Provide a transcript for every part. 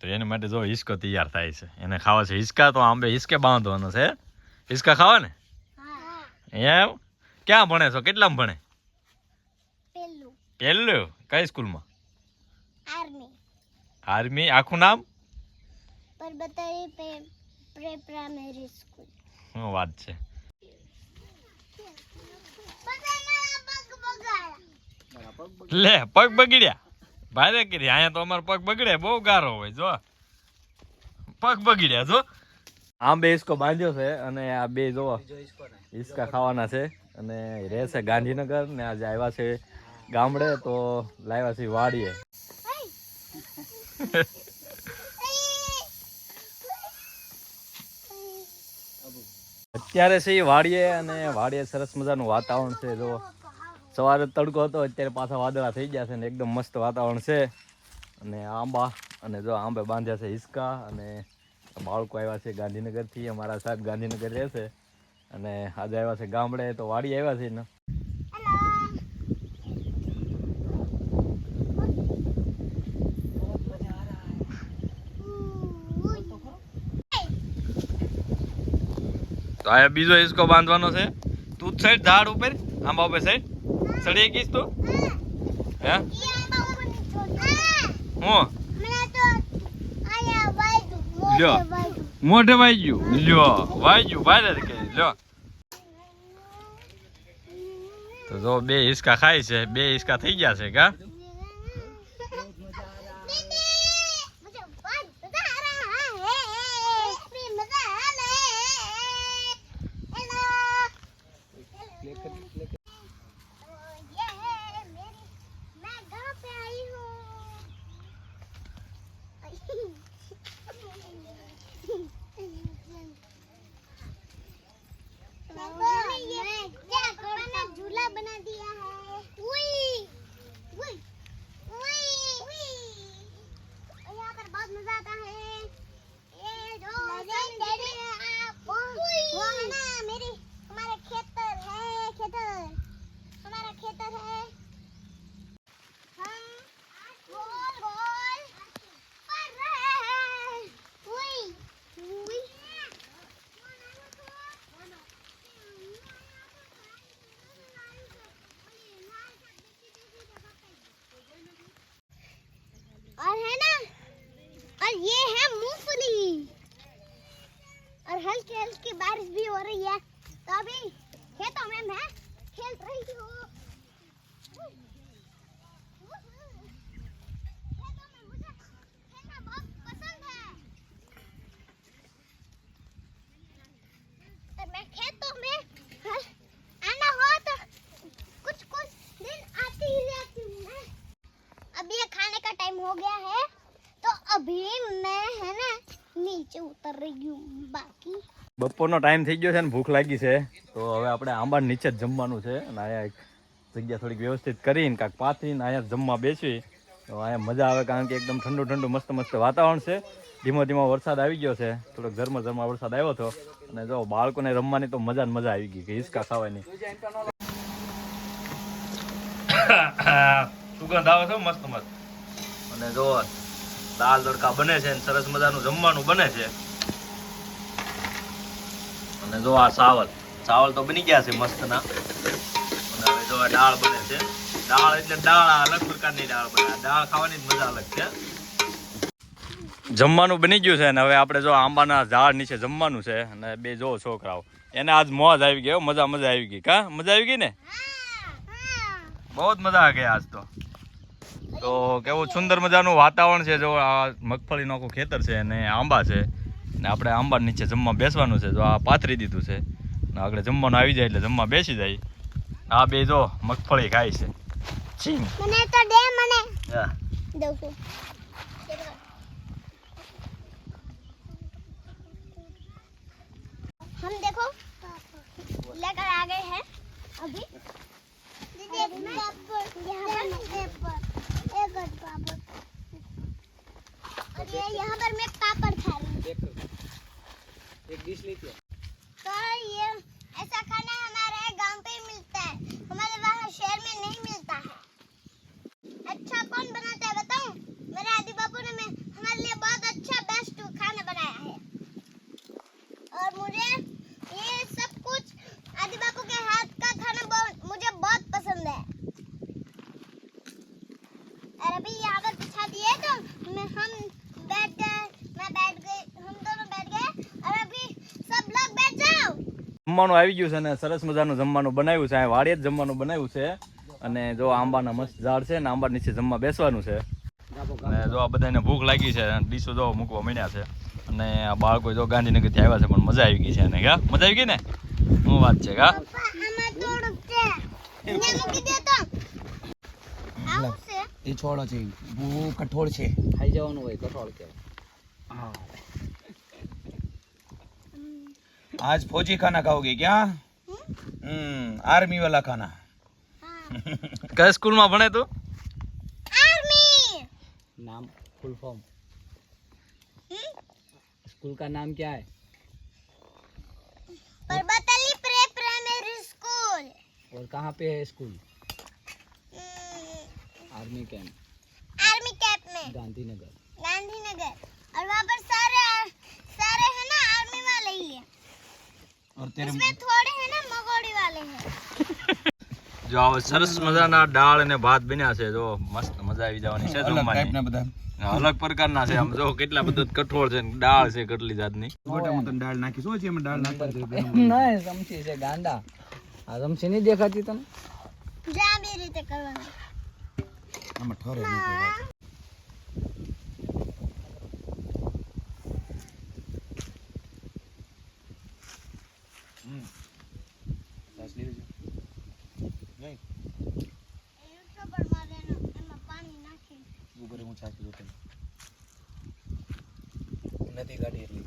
તો એની માટે જો હિસકો તૈયાર થાય છે. એને ખાવા છે. હિસકા તો આંબે હિસકે બાંધવાનો છે. હિસકા ખાવા ને એમ? ક્યાં ભણે છો? કેટલામાં ભણે? પહેલું કઈ સ્કૂલમાં? આર્મી. આખું નામ? પરબતરી વાત છે? લે પગ બગડ્યા? ભારે કરી. અહીંયા તો અમારો પગ બગડે બહુ ગારો હોય જો. પગ બગડ્યા જો. આમ બે ઇસકો બાંધ્યો છે અને આ બે જો હિસકા ખાવાના છે અને રહેશે ગાંધીનગર ને આજે આવ્યા છે ગામડે તો લાવ્યા છે વાડીએ. અત્યારે છે વાડીએ અને વાડીએ સરસ મજાનું વાતાવરણ છે જો. સવારે તડકો હતો, અત્યારે પાછા વાદળા થઈ ગયા છે ને એકદમ મસ્ત વાતાવરણ છે. અને આંબા, અને જો આંબે બાંધ્યા છે હિસકા, અને બાળકો આવ્યા છે ગાંધીનગરથી, અમારા સાહેબ ગાંધીનગર રહે છે. અને આજે આવ્યા છે ગામડે, તો વાડી આવ્યા છે ને. તો આ બીજો હિસકો બાંધવાનો છે. તું સાઈડ ઝાડ ઉપર, આંબા ઉપર સાઈડ. ચડી ગઈશ તું? હે? હું? લ્યો. મોઢે વાઈ ગયું લ્યો. વાઈ ગયું ભારે કે, લ્યો. તો જો બે હિસકા ખાય છે. બે હિસકા થઈ ગયા છે, કા? है બપોરનો ટાઈમ થઈ ગયો છે ને ભૂખ લાગી છે. તો હવે આપણે આંબા નીચે જ જમવાનું છે અને અહીંયા એક જગ્યા થોડીક વ્યવસ્થિત કરીને કાંક પાથરીને અહીંયા જમવા બેસી. તો અહીંયા મજા આવે કારણ કે એકદમ ઠંડુ ઠંડુ મસ્ત મસ્ત વાતાવરણ છે. ધીમો ધીમો વરસાદ આવી ગયો છે. થોડોક ઝરમર ઝરમર વરસાદ આવ્યો હતો. અને જો બાળકોને રમવાની તો મજા મજા આવી ગઈ કે હિસકા ખાવાની. સુગંધ આવે છે મસ્ત મસ્ત. અને જો દાળ તડકા બને છે સરસ મજાનું જમવાનું બને છે. અને જો આ ચાવલ ચાવલ તો બની ગયા છે મસ્ત ના અને હવે જો આ દાળ બને છે. દાળ એટલે દાળ અલગ પ્રકારની દાળ બને. દાળ ખાવાની મજા અલગ છે. જમવાનું બની ગયું છે ને હવે આપણે જો આંબાના ઝાડ નીચે જમવાનું છે અને બે જો છોકરાઓ. એને આજ મોજ આવી ગયો મજા મજા આવી ગઈ. કા? મજા આવી ગઈ ને? બહુ જ મજા આ ગઈ આજ તો. તો કેવું સુંદર મજાનું વાતાવરણ છે જો આ મગફળીનું આખું ખેતર છે અને આંબા છે. ને આપણે આંબા નીચે જમવા બેસવાનું છે જો આ પાથરી દીધું છે ને આગળ જમવાનું આવી જાય એટલે જમવા બેસી જાય આ બે જો મગફળી ખાય છે છીંગ મને તો દે મને હા દઉં છું हम देखो लेकर आ गए हैं अभी दीदी यहाँ पर एक और पापड़ और ये यहाँ पर मैं पापड़ खा रही हूँ एक एक डिश लेती है तो ये ऐसा खाना हमारे गांव पे ही मिलता है हमारे वहाँ शहर में नहीं मिलता है अच्छा कौन बनाता है જમવાનું આવી ગયું છે અને સરસ મજાનું જમવાનું બનાવ્યું છે. આ વાડીએ જ જમવાનું બનાવ્યું છે. અને જો આંબાના મસ્ત ઝાડ છે ને આંબા નીચે જમવા બેસવાનું છે. અને જો આ બધાને ભૂખ લાગી છે ડીશો જો મૂકવા મળ્યા છે. અને આ બાળકો જો ગાંધીનગરથી આવ્યા છે પણ મજા આવી ગઈ છે અને કા? મજા આવી ગઈ ને? શું વાત છે કા? એ છોડો છે બહુ કઠોળ છે. ખાઈ જવાનું હોય કઠોળ કે. आज फौजी खाना खाओगे क्या हम्म आर्मी वाला खाना હા કયા સ્કૂલમાં ભણે તું आर्मी नाम फुल फॉर्म हम्म? स्कूल का नाम क्या है परबतली प्रे प्राइमरी स्कूल और कहाँ पे है school hmm, army camp army camp में गांधीनगर गांधीनगर और वहाँ पर और तेरे इसमें थोड़े है ना मगोड़ी वाले हैं જો હવે સરસ મજાના દાળ અને ભાત બન્યા છે જો મસ્ત મજા આવી જવાની છે અલગ ટાઈપ જમવાની ના બધા અલગ પ્રકારના છે આમ જો કેટલા બધા કઠોળ છે ને દાળ છે કેટલી જાતની ગોટા હું તને દાળ નાખી શું છે એમાં દાળ નાખતા જઈએ नहीं समझी से गांडा आ समझी नहीं देखा थी तुम જા બી રીતે કરવાનું આમાં ઠરે નહીં નથી કાઢી એટલી.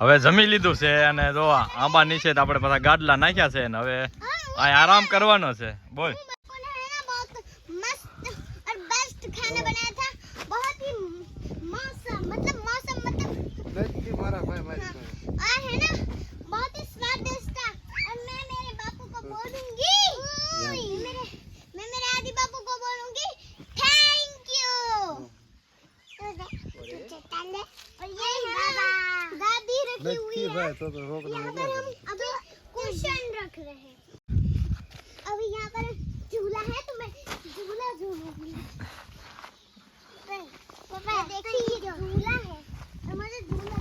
હવે જમી લીધું છે અને જો આંબા નીચે તો આપણે બધા ગાડલા નાખ્યા છે ને હવે આ આરામ કરવાનો છે. બોલ. और ये बाबा दादी रखी हुई है। यहाँ पर हम अभी कुशन रख रहे हैं। अभी यहाँ पर झूला है तो मैं झूला झूलूँगी। पापा देखिए ये झूला है तो मुझे झूला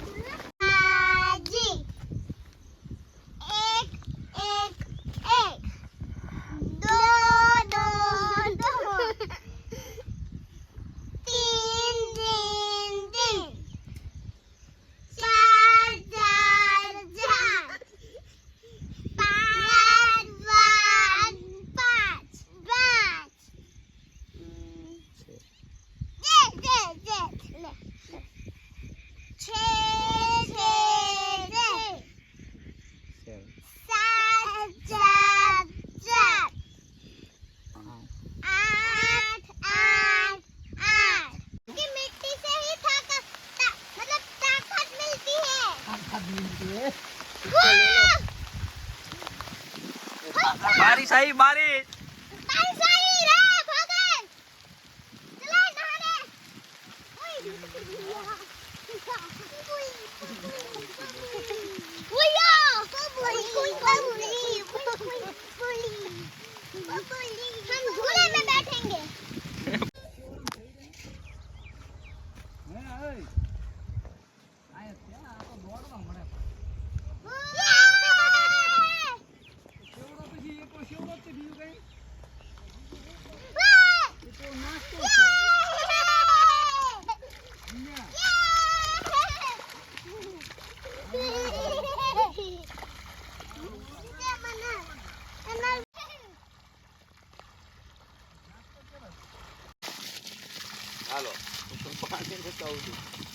બારીશ આવી બારીશ હાલો. પાણી નખાવું છું